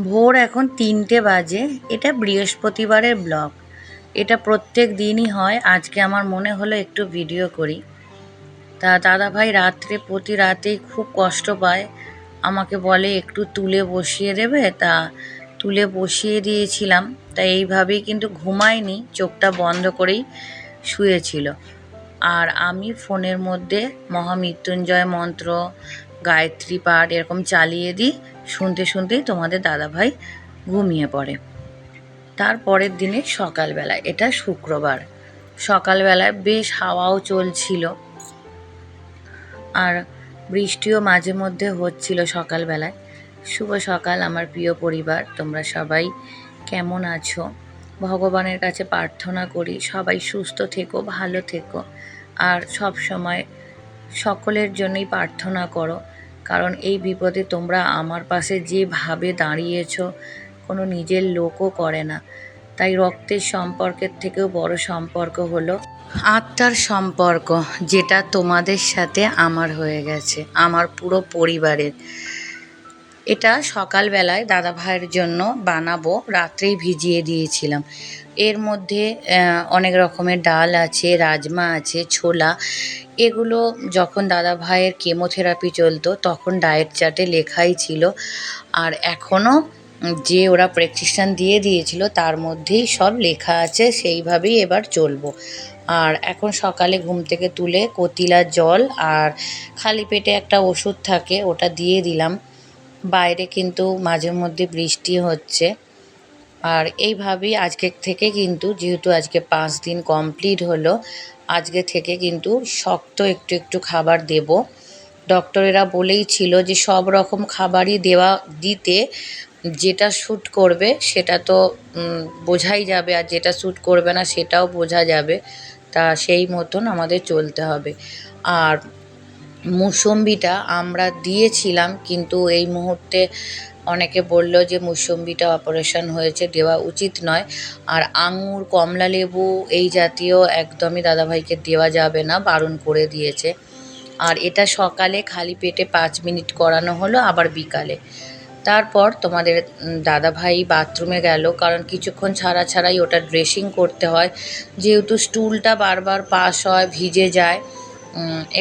ভোর এখন তিনটে বাজে। এটা বৃহস্পতিবারের ব্লগ। এটা প্রত্যেক দিনই হয়। আজকে আমার মনে হলো একটু ভিডিও করি। তা দাদাভাই রাত্রে, প্রতি রাতেই খুব কষ্ট পায়। আমাকে বলে, একটু তুলে বসিয়ে দেবে? তা তুলে বসিয়ে দিয়েছিলাম। তা এইভাবেই কিন্তু ঘুমায়নি। চোখটা বন্ধ করেই শুয়েছিল। আর আমি ফোনের মধ্যে মহামৃত্যুঞ্জয় মন্ত্র গায়ত্রী পাঠ এরকম চালিয়ে দিই, শুনতে শুনতেই তোমাদের দাদাভাই ঘুমিয়ে পড়ে। তারপরের দিনে সকালবেলা এটা শুক্রবার, সকালবেলায় বেশ হাওয়াও চলছিল। আর বৃষ্টিও মাঝে মধ্যে হচ্ছিল সকালবেলায়। শুভ সকাল আমার প্রিয় পরিবার, তোমরা সবাই কেমন আছো? ভগবানের কাছে প্রার্থনা করি, সবাই সুস্থ থেকো, ভালো থেকো। আর সব সময় সকলের জন্যই প্রার্থনা করো কারণ এই বিপদে তোমরা আমার পাশে যেভাবে দাঁড়িয়েছ, কোনো নিজের লোকও করে না। তাই রক্তের সম্পর্কের থেকেও বড় সম্পর্ক হলো আত্মার সম্পর্ক, যেটা তোমাদের সাথে আমার হয়ে গেছে, আমার পুরো পরিবারের। এটা সকালবেলায় দাদা ভাইয়ের জন্য বানাবো, রাত্রেই ভিজিয়ে দিয়েছিলাম। এর মধ্যে অনেক রকমের ডাল আছে, রাজমা আছে, ছোলা। এগুলো যখন দাদা ভাইয়ের কেমোথেরাপি চলতো, তখন ডায়েট চার্টে লেখাই ছিল। আর এখনও যে ওরা প্রেসক্রিপশান দিয়ে দিয়েছিল, তার মধ্যেই সব লেখা আছে, সেইভাবেই এবার চলবো। আর এখন সকালে ঘুম থেকে তুলে কতিলা জল আর খালি পেটে একটা ওষুধ থাকে, ওটা দিয়ে দিলাম। বাইরে কিন্তু মাঝে মধ্যে বৃষ্টি হচ্ছে। আর এইভাবেই আজকে থেকে কিন্তু, যেহেতু আজকে পাঁচ দিন কমপ্লিট হলো, আজকে থেকে কিন্তু শক্ত একটু একটু খাবার দেব। ডক্টরেরা বলেই ছিল যে, সব রকম খাবারই দেওয়া, দিতে যেটা শ্যুট করবে সেটা তো বোঝাই যাবে, আর যেটা শ্যুট করবে না সেটাও বোঝা যাবে। তা সেই মতন আমাদের চলতে হবে। আর মুসম্বিটা আমরা দিয়েছিলাম, কিন্তু এই মুহূর্তে অনেকে বলল যে মুসম্বিটা অপারেশন হয়েছে, দেওয়া উচিত নয়। আর আঙুর, কমলা লেবু এই জাতীয় একদমই দাদাভাইকে দেওয়া যাবে না, বারণ করে দিয়েছে। আর এটা সকালে খালি পেটে পাঁচ মিনিট করানো হলো, আবার বিকালে। তারপর তোমাদের দাদাভাই বাথরুমে গেল, কারণ কিছুক্ষণ ছাড়া ছাড়াই ওটা ড্রেসিং করতে হয়। যেহেতু স্টুলটা বারবার পাস হয়, ভিজে যায়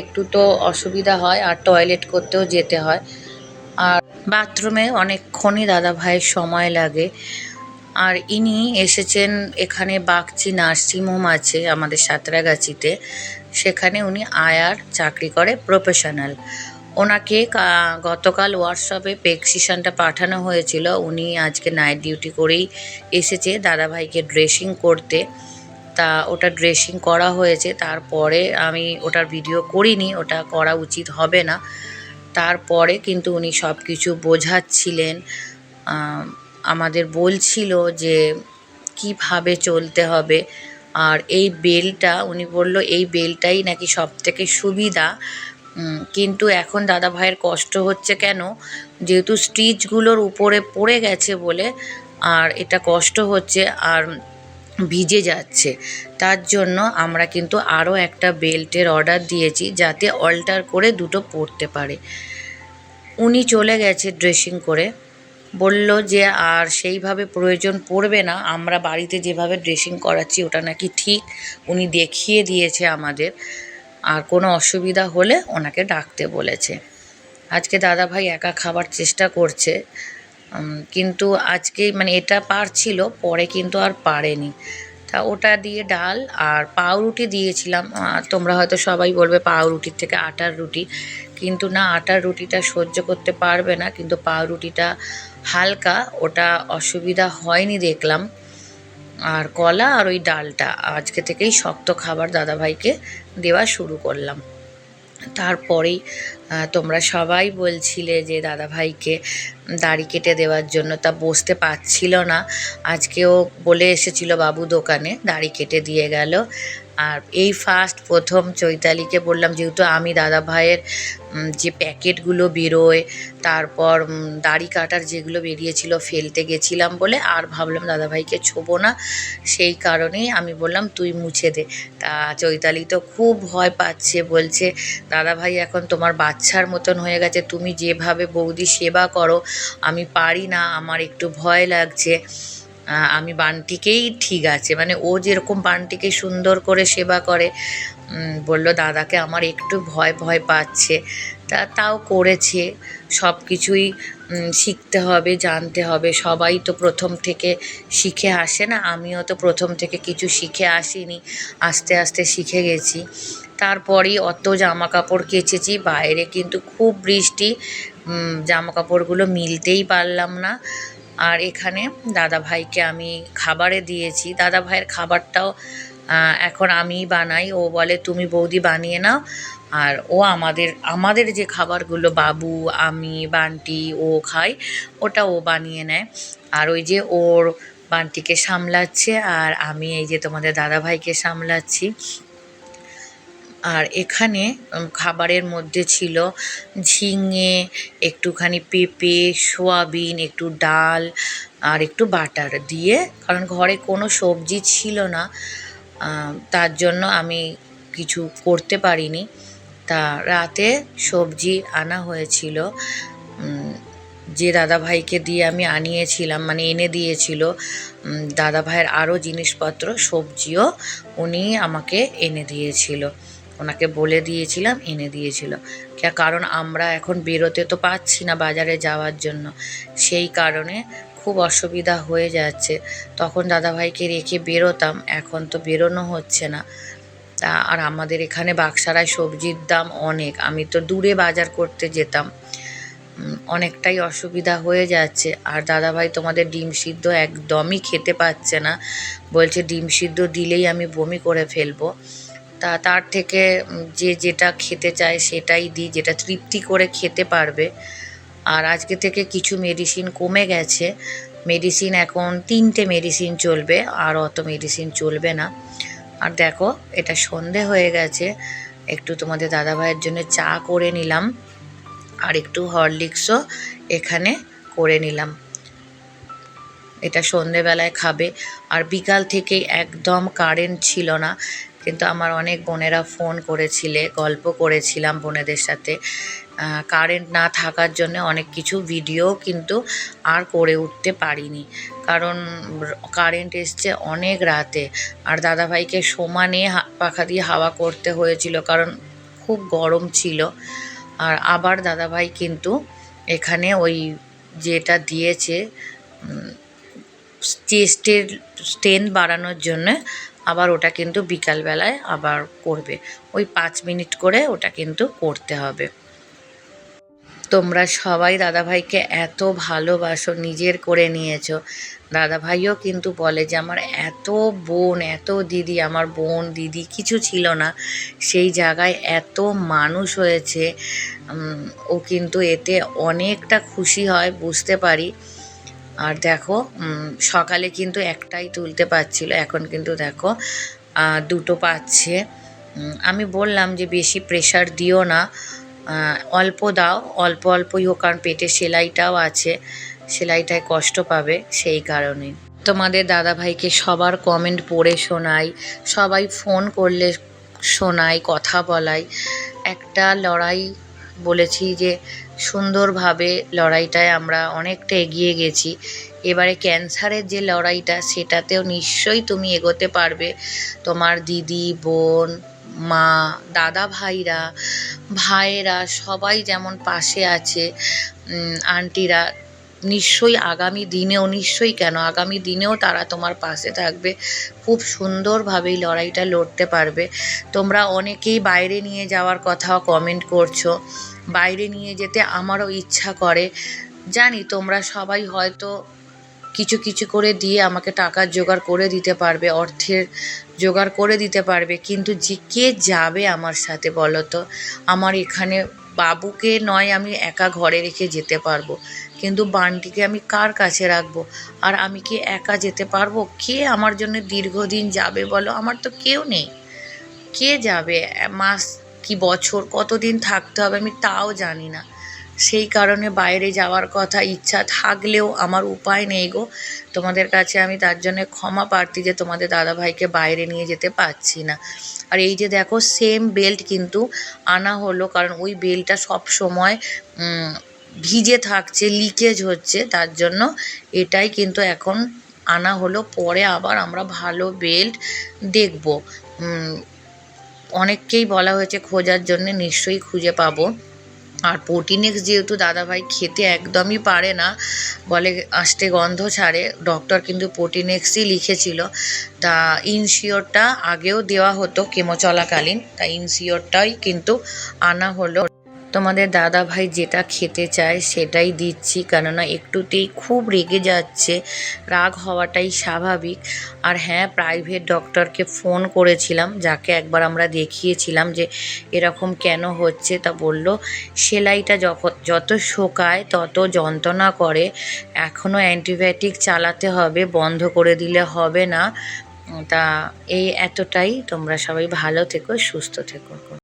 একটু তো অসুবিধা হয় আর টয়লেট করতেও যেতে হয়। আর বাথরুমে অনেকক্ষণই দাদা ভাইয়ের সময় লাগে। আর ইনি এসেছেন এখানে বাগচি নার্সিংহোম আছে আমাদের সাঁতরাগাছিতে। সেখানে উনি আয়ার চাকরি করে প্রফেশনাল ওনাকে গতকাল ওয়ার্কশপে প্রেসক্রিপশনটা পাঠানো হয়েছিল। উনি আজকে নাইট ডিউটি করেই এসেছে দাদাভাইকে ড্রেসিং করতে। তা ওটা ড্রেসিং করা হয়েছে, তারপরে আমি ওটার ভিডিও করিনি, ওটা করা উচিত হবে না। তারপরে কিন্তু উনি সব কিছু বোঝাচ্ছিলেন আমাদের বলছিল যে কীভাবে চলতে হবে, আর এই বেলটা, উনি বলল এই বেলটাই নাকি সব থেকে সুবিধা কিন্তু এখন দাদা ভাইয়ের কষ্ট হচ্ছে কেন? যেহেতু স্টিচগুলোর উপরে পড়ে গেছে বলে, আর এটা কষ্ট হচ্ছে, আর ভিজে যাচ্ছে। তার জন্য আমরা কিন্তু আরও একটা বেল্টের অর্ডার দিয়েছি যাতে অল্টার করে দুটো পরতে পারে। উনি চলে গেছে ড্রেসিং করে। বলল যে, আর সেইভাবে প্রয়োজন পড়বে না, আমরা বাড়িতে যেভাবে ড্রেসিং করাচ্ছি ওটা নাকি ঠিক। উনি দেখিয়ে দিয়েছে আমাদের। আর কোনো অসুবিধা হলে ওনাকে ডাকতে বলেছে। আজকে দাদাভাই একা খাবার চেষ্টা করছে। কিন্তু আজকে মানে এটা পারছিল, পরে কিন্তু আর পারেনি। তা ওটা দিয়ে ডাল আর পাউরুটি দিয়েছিলাম। তোমরা হয়তো সবাই বলবে পাউরুটির থেকে আটার রুটি। কিন্তু না, আটার রুটিটা সহ্য করতে পারবে না, কিন্তু পাউরুটিটা হালকা, ওটা অসুবিধা হয়নি দেখলাম। আর কলা আর ওই ডালটা, আজকে থেকেই শক্ত খাবার দাদাভাইকে দেওয়া শুরু করলাম। তারপরেই তোমরা সবাই বলছিলে যে দাদাভাইকে দাড়ি কেটে দেওয়ার জন্য। তা বসতে পারছিল না। আজকেও বলে এসেছিল বাবু দোকানে, দাড়ি কেটে দিয়ে গেল। আর এই ফার্স্ট প্রথম চৈতালিকে বললাম, যেহেতু আমি দাদা ভাইয়ের যে প্যাকেটগুলো বেরোয়, তারপর দাড়ি কাটার যেগুলো বেরিয়েছিল ফেলতে গেছিলাম বলে, আর ভাবলাম দাদাভাইকে ছোবো না, সেই কারণেই আমি বললাম, তুই মুছে দে। তা চৈতালি তো খুব ভয় পাচ্ছে, বলছে দাদাভাই এখন তোমার বাচ্চার মতন হয়ে গেছে, তুমি যেভাবে বৌদি সেবা করো, আমি পারি না, আমার একটু ভয় লাগছে। আমি বানটিকেই ঠিক আছে। মানে ও যেরকম বানটিকে সুন্দর করে সেবা করে বলল, দাদাকে আমার একটু ভয় ভয় পাচ্ছে। তা, তাও করেছে। সব কিছুই শিখতে হবে, জানতে হবে। সবাই তো প্রথম থেকে শিখে আসে না। আমিও তো প্রথম থেকে কিছু শিখে আসিনি। আস্তে আস্তে শিখে গেছি। তারপরেই অত জামা কাপড় কেচেছি। বাইরে কিন্তু খুব বৃষ্টি। জামা কাপড়গুলো মিলতেই পারলাম না। আর এখানে দাদা ভাইকে আমি খাবারে দিয়েছি। দাদা ভাইয়ের খাবারটাও এখন আমিই বানাই। ও বলে, তুমি বৌদি বানিয়ে নাও। আর ও আমাদের আমাদের যে খাবারগুলো বাবু, আমি, বান্টি, ও খায়, ওটা ও বানিয়ে নেয়। আর ওই যে ওর বান্টিকে সামলাচ্ছে, আর আমি এই যে তোমাদের দাদা ভাইকে সামলাচ্ছি। আর এখানে খাবারের মধ্যে ছিল ঝিঙে একটুখানি পেঁপে সোয়াবিন একটু ডাল আর একটু বাটার দিয়ে কারণ ঘরে কোনো সবজি ছিল না তার জন্য আমি কিছু করতে পারিনি। তা রাতে সবজি আনা হয়েছিল যে দাদা ভাইকে দিয়ে আমি আনিয়েছিলাম মানে এনে দিয়েছিল উম, দাদা ভাইয়ের আরও জিনিসপত্র সবজিও উনি আমাকে এনে দিয়েছিল। ওনাকে বলে দিয়েছিলাম, এনে দিয়েছিল। কারণ আমরা এখন বেরোতে তো পাচ্ছি না বাজারে যাওয়ার জন্য। সেই কারণে খুব অসুবিধা হয়ে যাচ্ছে। তখন দাদাভাইকে রেখে বেরোতাম, এখন তো বেরোনো হচ্ছে না। তা, আর আমাদের এখানে বাক্সারায় সবজির দাম অনেক, আমি তো দূরে বাজার করতে যেতাম। অনেকটাই অসুবিধা হয়ে যাচ্ছে। আর দাদাভাই তোমাদের ডিম সিদ্ধ একদমই খেতে পাচ্ছে না। বলছে, ডিম সিদ্ধ দিলেই আমি বমি করে ফেলব। তা তার থেকে যে যেটা খেতে চায় সেটাই দিই, যেটা তৃপ্তি করে খেতে পারবে। আর আজকে থেকে কিছু মেডিসিন কমে গেছে। মেডিসিন এখন তিনটে মেডিসিন চলবে, আর অত মেডিসিন চলবে না। আর দেখো, এটা সন্ধে হয়ে গেছে। একটু তোমাদের দাদাভাইয়ের জন্য চা করে নিলাম, আর একটু হরলিক্সও এখানে করে নিলাম। এটা সন্ধেবেলায় খাবে। আর বিকাল থেকে একদম কারেন্ট ছিল না। কিন্তু আমার অনেক বোনেরা ফোন করেছিলে, গল্প করেছিলাম বোনেদের সাথে। কারেন্ট না থাকার জন্য অনেক কিছু ভিডিও কিন্তু আর করে উঠতে পারিনি। কারণ কারেন্ট এসছে অনেক রাতে। আর দাদাভাইকে সমানে পাখা দিয়ে হাওয়া করতে হয়েছিল কারণ খুব গরম ছিল। আর আবার দাদাভাই কিন্তু এখানে ওই যেটা দিয়েছে চেস্টের স্ট্রেন্থ বাড়ানোর জন্য আবার ওটা কিন্তু বিকালবেলায় আবার করবে। ওই পাঁচ মিনিট করে ওটা কিন্তু করতে হবে। তোমরা সবাই দাদাভাইকে এত ভালোবাসো, নিজের করে নিয়েছো। দাদাভাইও কিন্তু বলে যে, আমার এত বোন, এত দিদি, আমার বোন, দিদি কিছু ছিল না। সেই জায়গায় এত মানুষ হয়েছে। ও কিন্তু এতে অনেকটা খুশি হয়, বুঝতে পারি। আর দেখো সকালে কিন্তু একটাই তুলতে পারছিল, এখন কিন্তু দেখো দুটো পাচ্ছে। আমি বললাম যে বেশি প্রেশার দিও না অল্প দাও, অল্প অল্পই হোক, কারণ পেটে সেলাইটাও আছে, সেলাইটায় কষ্ট পাবে সেই কারণে। তোমাদের দাদাভাইকে সবার কমেন্ট পড়ে শোনাই, সবাই ফোন করলে শোনাই, কথা বলাই। একটা লড়াই বলেছি যে সুন্দরভাবে লড়াইটায় আমরা অনেকটা এগিয়ে গেছি। এবারে ক্যান্সারের যে লড়াইটা, সেটাতেও নিশ্চয়ই তুমি এগোতে পারবে। তোমার দিদি, বোন, মা, দাদা ভাইরা, ভাইয়েরা সবাই যেমন পাশে আছে আন্টিরা নিশ্চয়ই আগামী দিনেও, নিশ্চয়ই কেন? আগামী দিনেও তারা তোমার পাশে থাকবে। খুব সুন্দরভাবেই লড়াইটা লড়তে পারবে। তোমরা অনেকেই বাইরে নিয়ে যাওয়ার কথাও কমেন্ট করছ। বাইরে নিয়ে যেতে আমারও ইচ্ছা করে। জানি তোমরা সবাই হয়তো কিছু কিছু করে দিয়ে আমাকে টাকার জোগাড় করে দিতে পারবে, অর্থের জোগাড় করে দিতে পারবে। কিন্তু যে কে যাবে আমার সাথে বলো তো? আমার এখানে বাবুকে নয় আমি একা ঘরে রেখে যেতে পারব। কিন্তু বানটিকে আমি কার কাছে রাখব? আর আমি কি একা যেতে পারব? কে আমার জন্য দীর্ঘদিন যাবে বলো? আমার তো কেউ নেই। কে যাবে? মাস কি বছর? কতদিন থাকতে হবে আমি তাও জানি না। সেই কারণে বাইরে যাওয়ার কথা ইচ্ছা থাকলেও আমার উপায় নেই গো। তোমাদের কাছে আমি তার জন্য ক্ষমা প্রার্থী যে তোমাদের দাদাভাইকে বাইরে নিয়ে যেতে পারছি না। আর এই যে দেখো সেম বেল্ট কিন্তু আনা হলো, কারণ ওই বেল্টটা সব সময় ভিজে থাকছে লিকেজ হচ্ছে, তার জন্য এটাই কিন্তু এখন আনা হলো। পরে আবার আমরা ভালো বেল্ট দেখব। অনেককেই বলা হয়েছে খোঁজার জন্য নিশ্চয়ই খুঁজে পাবো। আর পোটিনেক্স যেহেতু দাদাভাই খেতে একদমই পারে না, বলে আসতে গন্ধ ছাড়ে ডক্টর কিন্তু পোটিনেক্সই লিখেছিল। তা ইনসিওরটা আগেও দেওয়া হতো কেমো চলাকালীন তা ইনসিওরটাই কিন্তু আনা হলো। তোমাদের দাদা ভাই যেটা খেতে চায় সেটাই দিচ্ছি, কেননা একটুতেই খুব রেগে যাচ্ছে। রাগ হওয়াটাই স্বাভাবিক। আর হ্যাঁ প্রাইভেট ডক্টরকে ফোন করেছিলাম, যাকে একবার আমরা দেখিয়েছিলাম যে এরকম কেন হচ্ছে, তা বলল, সেলাইটা যখন যত শোকায় তত যন্ত্রণা করে। এখনও অ্যান্টিবায়োটিক চালাতে হবে, বন্ধ করে দিলে হবে না। তা এই এতটাই। তোমরা সবাই ভালো থেকো, সুস্থ থেকো।